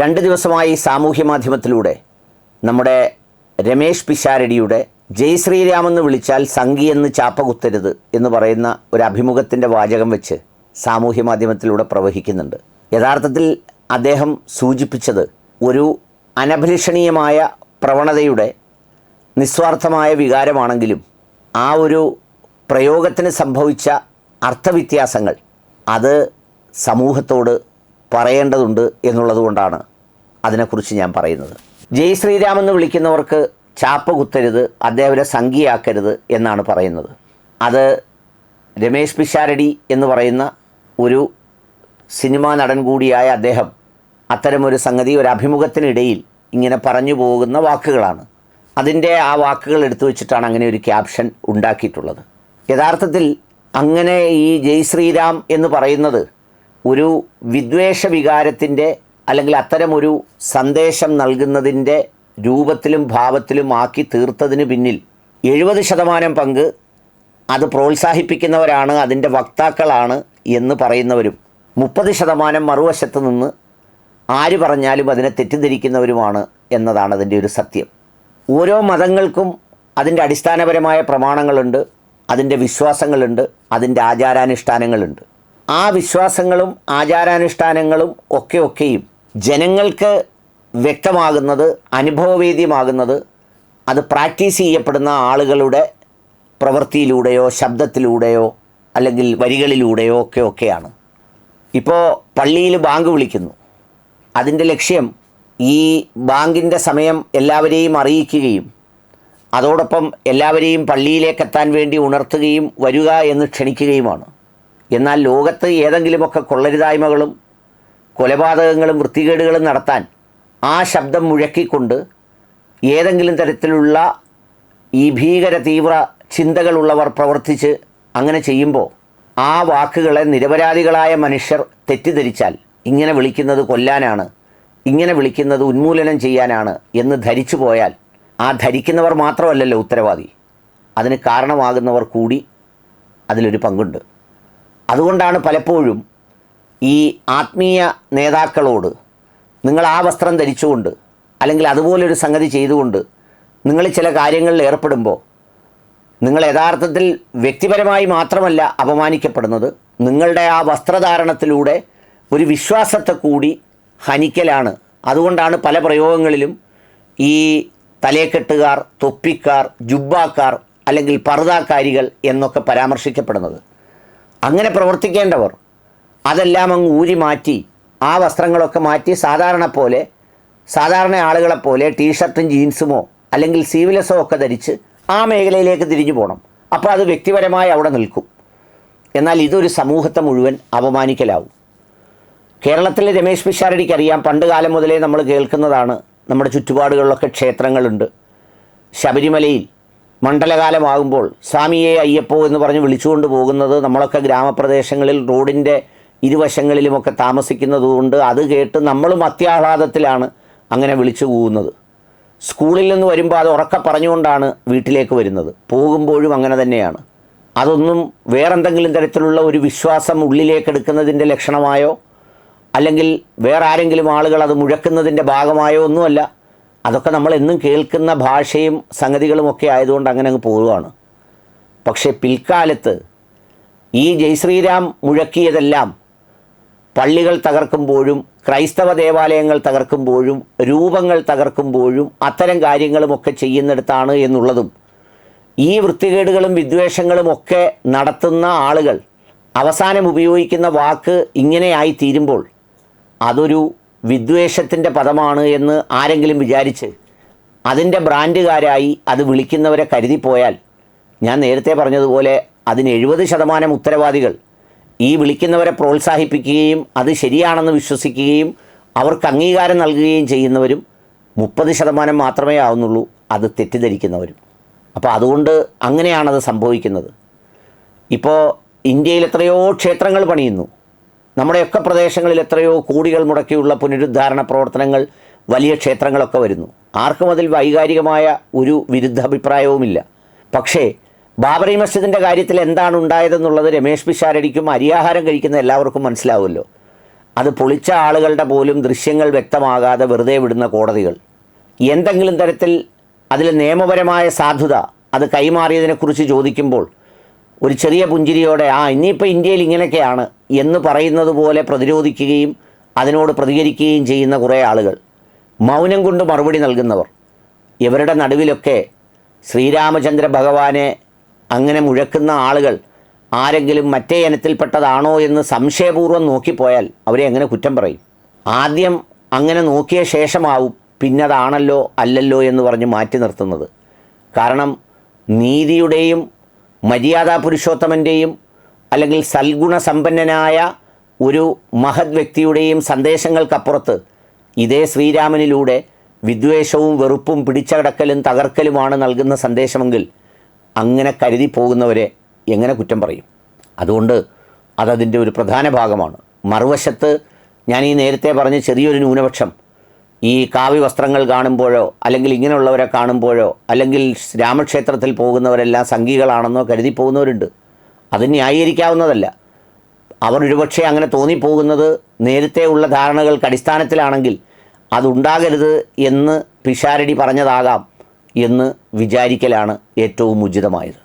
രണ്ട് ദിവസമായി സാമൂഹ്യ മാധ്യമത്തിലൂടെ നമ്മുടെ രമേഷ് പിഷാരടിയുടെ ജയ് ശ്രീരാമെന്ന് വിളിച്ചാൽ സംഗി എന്ന് ചാപ്പ കുത്തരുത് എന്ന് പറയുന്ന ഒരു അഭിമുഖത്തിന്റെ വാചകം വെച്ച് സാമൂഹ്യ മാധ്യമത്തിലൂടെ പ്രവഹിക്കുന്നുണ്ട്. യഥാർത്ഥത്തിൽ അദ്ദേഹം സൂചിപ്പിച്ചത് ഒരു അനഭിലഷണീയമായ പ്രവണതയുടെ നിസ്വാർത്ഥമായ വികാരമാണെങ്കിലും ആ ഒരു പ്രയോഗത്തിന് സംഭവിച്ച അർത്ഥവ്യത്യാസങ്ങൾ അത് സമൂഹത്തോട് പറയേണ്ടതുണ്ട് എന്നുള്ളതുകൊണ്ടാണ് അതിനെക്കുറിച്ച് ഞാൻ പറയുന്നത്. ജയ് ശ്രീരാം എന്ന് വിളിക്കുന്നവർക്ക് ചാപ്പ കുത്തരുത് അദ്ദേഹത്തെ സംഖ്യയാക്കരുത് എന്നാണ് പറയുന്നത്. അത് രമേശ് പിഷാരടി എന്ന് പറയുന്ന ഒരു സിനിമാ നടൻ കൂടിയായ അദ്ദേഹം അത്തരമൊരു സംഗതി ഒരു അഭിമുഖത്തിനിടയിൽ ഇങ്ങനെ പറഞ്ഞു പോകുന്ന വാക്കുകളാണ്. അതിന്റെ ആ വാക്കുകൾ എടുത്തു വെച്ചിട്ടാണ് അങ്ങനെ ഒരു ക്യാപ്ഷൻ ഉണ്ടാക്കിയിട്ടുള്ളത്. യഥാർത്ഥത്തിൽ അങ്ങനെ ഈ ജയ് ശ്രീരാം എന്ന് പറയുന്നത് ഒരു വിദ്വേഷ വികാരത്തിന്റെ അല്ലെങ്കിൽ അത്തരമൊരു സന്ദേശം നൽകുന്നതിന്റെ രൂപത്തിലും ഭാവത്തിലും ആക്കി തീർത്തതിന് പിന്നിൽ എഴുപത് ശതമാനം പങ്ക് അത് പ്രോത്സാഹിപ്പിക്കുന്നവരാണ് അതിന്റെ വക്താക്കളാണ് എന്ന് പറയുന്നവരും മുപ്പത് ശതമാനം മറുവശത്ത് നിന്ന് ആര് പറഞ്ഞാലും അതിനെ തെറ്റിദ്ധരിക്കുന്നവരുമാണ് എന്നതാണ് അതിന്റെ ഒരു സത്യം. ഓരോ മതങ്ങൾക്കും അതിന്റെ അടിസ്ഥാനപരമായ പ്രമാണങ്ങളുണ്ട് അതിന്റെ വിശ്വാസങ്ങളുണ്ട് അതിന്റെ ആചാരാനുഷ്ഠാനങ്ങളുണ്ട്. ആ വിശ്വാസങ്ങളും ആചാരാനുഷ്ഠാനങ്ങളും ഒക്കെ ഒക്കെയും ജനങ്ങൾക്ക് വ്യക്തമാകുന്നത് അനുഭവവേദ്യമാകുന്നത് അത് പ്രാക്ടീസ് ചെയ്യപ്പെടുന്ന ആളുകളുടെ പ്രവൃത്തിയിലൂടെയോ ശബ്ദത്തിലൂടെയോ അല്ലെങ്കിൽ വരികളിലൂടെയോ ഒക്കെ ഒക്കെയാണ്. ഇപ്പോൾ പള്ളിയിൽ ബാങ്ക് വിളിക്കുന്നു. അതിന്റെ ലക്ഷ്യം ഈ ബാങ്കിന്റെ സമയം എല്ലാവരെയും അറിയിക്കുകയും അതോടൊപ്പം എല്ലാവരെയും പള്ളിയിലേക്ക് എത്താൻ വേണ്ടി ഉണർത്തുകയും വരിക എന്ന് ക്ഷണിക്കുകയുമാണ്. എന്നാൽ ലോകത്ത് ഏതെങ്കിലുമൊക്കെ കൊള്ളരുതായ്മകളും കൊലപാതകങ്ങളും വൃത്തികേടുകളും നടത്താൻ ആ ശബ്ദം മുഴക്കിക്കൊണ്ട് ഏതെങ്കിലും തരത്തിലുള്ള ഈ ഭീകര തീവ്ര ചിന്തകളുള്ളവർ പ്രവർത്തിച്ച് അങ്ങനെ ചെയ്യുമ്പോൾ ആ വാക്കുകളെ നിരപരാധികളായ മനുഷ്യർ തെറ്റിദ്ധരിച്ചാൽ ഇങ്ങനെ വിളിക്കുന്നത് കൊല്ലാനാണ് ഇങ്ങനെ വിളിക്കുന്നത് ഉന്മൂലനം ചെയ്യാനാണ് എന്ന് ധരിച്ചു പോയാൽ ആ ധരിക്കുന്നവർ മാത്രമല്ലല്ലോ ഉത്തരവാദി. അതിന് കാരണമാകുന്നവർ കൂടി അതിലൊരു പങ്കുണ്ട്. അതുകൊണ്ടാണ് പലപ്പോഴും ഈ ആത്മീയ നേതാക്കളോട് നിങ്ങൾ ആ വസ്ത്രം ധരിച്ചുകൊണ്ട് അല്ലെങ്കിൽ അതുപോലൊരു സംഗതി ചെയ്തുകൊണ്ട് നിങ്ങൾ ചില കാര്യങ്ങളിൽ ഏർപ്പെടുമ്പോൾ നിങ്ങൾ യഥാർത്ഥത്തിൽ വ്യക്തിപരമായി മാത്രമല്ല അപമാനിക്കപ്പെടുന്നത് നിങ്ങളുടെ ആ വസ്ത്രധാരണത്തിലൂടെ ഒരു വിശ്വാസത്തെ കൂടി ഹനിക്കലാണ്. അതുകൊണ്ടാണ് പല പ്രയോഗങ്ങളിലും ഈ തലേക്കെട്ടുകാർ തൊപ്പിക്കാർ ജുബ്ബാക്കാർ അല്ലെങ്കിൽ പർദാക്കാരികൾ എന്നൊക്കെ പരാമർശിക്കപ്പെടുന്നത്. അങ്ങനെ പ്രവർത്തിക്കേണ്ടവർ അതെല്ലാം അങ്ങ് ഊരി മാറ്റി ആ വസ്ത്രങ്ങളൊക്കെ മാറ്റി സാധാരണ പോലെ സാധാരണ ആളുകളെപ്പോലെ ടീഷർട്ടും ജീൻസുമോ അല്ലെങ്കിൽ സീവ്ലെസ്സോ ഒക്കെ ധരിച്ച് ആ മേഖലയിലേക്ക് തിരിഞ്ഞു പോകണം അപ്പോൾ അത് വ്യക്തിപരമായി അവിടെ നിൽക്കും. എന്നാൽ ഇതൊരു സമൂഹത്തെ മുഴുവൻ അപമാനിക്കലാവും. കേരളത്തിലെ രമേശ് പിഷാരടിക്ക് അറിയാം പണ്ട് കാലം മുതലേ നമ്മൾ കേൾക്കുന്നതാണ് നമ്മുടെ ചുറ്റുപാടുകളിലൊക്കെ ക്ഷേത്രങ്ങളുണ്ട്. ശബരിമലയിൽ മണ്ഡലകാലമാകുമ്പോൾ സ്വാമിയെ അയ്യപ്പോ എന്ന് പറഞ്ഞ് വിളിച്ചുകൊണ്ട് പോകുന്നത് നമ്മളൊക്കെ ഗ്രാമപ്രദേശങ്ങളിൽ റോഡിന്റെ ഇരുവശങ്ങളിലുമൊക്കെ താമസിക്കുന്നതുകൊണ്ട് അത് കേട്ട് നമ്മളും അത്യാഹ്ലാദത്തിലാണ് അങ്ങനെ വിളിച്ചു പോകുന്നത് സ്കൂളിൽ നിന്ന് വരുമ്പോൾ അത് ഉറക്കെ പറഞ്ഞുകൊണ്ടാണ് വീട്ടിലേക്ക് വരുന്നത്. പോകുമ്പോഴും അങ്ങനെ തന്നെയാണ്. അതൊന്നും വേറെന്തെങ്കിലും തരത്തിലുള്ള ഒരു വിശ്വാസം ഉള്ളിലേക്ക് എടുക്കുന്നതിന്റെ ലക്ഷണമായോ അല്ലെങ്കിൽ വേറെ ആരെങ്കിലും ആളുകൾ അത് മുഴക്കുന്നതിന്റെ ഭാഗമായോ ഒന്നുമല്ല. അതൊക്കെ നമ്മൾ എന്നും കേൾക്കുന്ന ഭാഷയും സംഗതികളുമൊക്കെ ആയതുകൊണ്ട് അങ്ങനെ അങ്ങ് പോവുകയാണ്. പക്ഷേ പിൽക്കാലത്ത് ഈ ജയശ്രീരാം മുഴക്കിയതെല്ലാം പള്ളികൾ തകർക്കുമ്പോഴും ക്രൈസ്തവ ദേവാലയങ്ങൾ തകർക്കുമ്പോഴും രൂപങ്ങൾ തകർക്കുമ്പോഴും അത്തരം കാര്യങ്ങളുമൊക്കെ ചെയ്യുന്നിടത്താണ് എന്നുള്ളതും ഈ വൃത്തികേടുകളും വിദ്വേഷങ്ങളും ഒക്കെ നടത്തുന്ന ആളുകൾ അവസാനം ഉപയോഗിക്കുന്ന വാക്ക് ഇങ്ങനെയായി തീരുമ്പോൾ അതൊരു വിദ്വേഷത്തിന്റെ പദമാണ് എന്ന് ആരെങ്കിലും വിചാരിച്ച് അതിന്റെ ബ്രാൻഡുകാരായി അത് വിളിക്കുന്നവരെ കരുതിപ്പോയാൽ ഞാൻ നേരത്തെ പറഞ്ഞതുപോലെ അതിന് എഴുപത് ശതമാനം ഉത്തരവാദികൾ ഈ വിളിക്കുന്നവരെ പ്രോത്സാഹിപ്പിക്കുകയും അത് ശരിയാണെന്ന് വിശ്വസിക്കുകയും അവർക്ക് അംഗീകാരം നൽകുകയും ചെയ്യുന്നവരും മുപ്പത് ശതമാനം മാത്രമേ ആവുന്നുള്ളൂ അത് തെറ്റിദ്ധരിക്കുന്നവരും. അപ്പോൾ അതുകൊണ്ട് അങ്ങനെയാണത് സംഭവിക്കുന്നത്. ഇപ്പോൾ ഇന്ത്യയിൽ എത്രയോ ക്ഷേത്രങ്ങൾ പണിയുന്നു. നമ്മുടെയൊക്കെ പ്രദേശങ്ങളിൽ എത്രയോ കോടികൾ മുടക്കിയുള്ള പുനരുദ്ധാരണ പ്രവർത്തനങ്ങൾ വലിയ ക്ഷേത്രങ്ങളൊക്കെ വരുന്നു. ആർക്കും അതിൽ വൈകാരികമായ ഒരു വിരുദ്ധാഭിപ്രായവുമില്ല. പക്ഷേ ബാബറി മസ്ജിദിന്റെ കാര്യത്തിൽ എന്താണ് ഉണ്ടായതെന്നുള്ളത് രമേഷ് പിഷാരടിക്കും അരിയാഹാരം കഴിക്കുന്ന എല്ലാവർക്കും മനസ്സിലാവുമല്ലോ. അത് പൊളിച്ച ആളുകളുടെ പോലും ദൃശ്യങ്ങൾ വ്യക്തമാകാതെ വെറുതെ വിടുന്ന കോടതികൾ. എന്തെങ്കിലും തരത്തിൽ അതിൽ നിയമപരമായ സാധുത അത് കൈമാറിയതിനെക്കുറിച്ച് ചോദിക്കുമ്പോൾ ഒരു ചെറിയ പുഞ്ചിരിയോടെ ആ ഇനിയിപ്പോൾ ഇന്ത്യയിൽ ഇങ്ങനെയൊക്കെയാണ് എന്ന് പറയുന്നത് പോലെ പ്രതിരോധിക്കുകയും അതിനോട് പ്രതികരിക്കുകയും ചെയ്യുന്ന കുറേ ആളുകൾ. മൗനം കൊണ്ട് മറുപടി നൽകുന്നവർ. ഇവരുടെ നടുവിലൊക്കെ ശ്രീരാമചന്ദ്ര ഭഗവാനെ അങ്ങനെ മുഴക്കുന്ന ആളുകൾ ആരെങ്കിലും മറ്റേ ഇനത്തിൽപ്പെട്ടതാണോ എന്ന് സംശയപൂർവം നോക്കിപ്പോയാൽ അവരെ എങ്ങനെ കുറ്റം പറയും? ആദ്യം അങ്ങനെ നോക്കിയ ശേഷമാവും പിന്നതാണല്ലോ അല്ലല്ലോ എന്ന് പറഞ്ഞ് മാറ്റി നിർത്തുന്നത്. കാരണം നീതിയുടെയും മര്യാദാ പുരുഷോത്തമന്റെയും അല്ലെങ്കിൽ സൽഗുണസമ്പന്നനായ ഒരു മഹത് വ്യക്തിയുടെയും സന്ദേശങ്ങൾക്കപ്പുറത്ത് ഇതേ ശ്രീരാമനിലൂടെ വിദ്വേഷവും വെറുപ്പും പിടിച്ചടക്കലും തകർക്കലുമാണ് നൽകുന്ന സന്ദേശമെങ്കിൽ അങ്ങനെ കരുതി പോകുന്നവരെ എങ്ങനെ കുറ്റം പറയും? അതുകൊണ്ട് അതതിന്റെ ഒരു പ്രധാന ഭാഗമാണ്. മറുവശത്ത് ഞാൻ ഈ നേരത്തെ പറഞ്ഞ ചെറിയൊരു ന്യൂനപക്ഷം ഈ കാവ്യ വസ്ത്രങ്ങൾ കാണുമ്പോഴോ അല്ലെങ്കിൽ ഇങ്ങനെയുള്ളവരെ കാണുമ്പോഴോ അല്ലെങ്കിൽ രാമക്ഷേത്രത്തിൽ പോകുന്നവരെല്ലാം സംഘികളാണെന്നോ കരുതി പോകുന്നവരുണ്ട്. അത് ന്യായീകരിക്കാവുന്നതല്ല. അവർ ഒരുപക്ഷെ അങ്ങനെ തോന്നിപ്പോകുന്നത് നേരത്തെ ഉള്ള ധാരണകൾക്ക് അടിസ്ഥാനത്തിലാണെങ്കിൽ അതുണ്ടാകരുത് എന്ന് പിഷാരടി പറഞ്ഞതാകാം. എന്ന് വിചാരിക്കലാണ് ഏറ്റവും ഉചിതമായത്.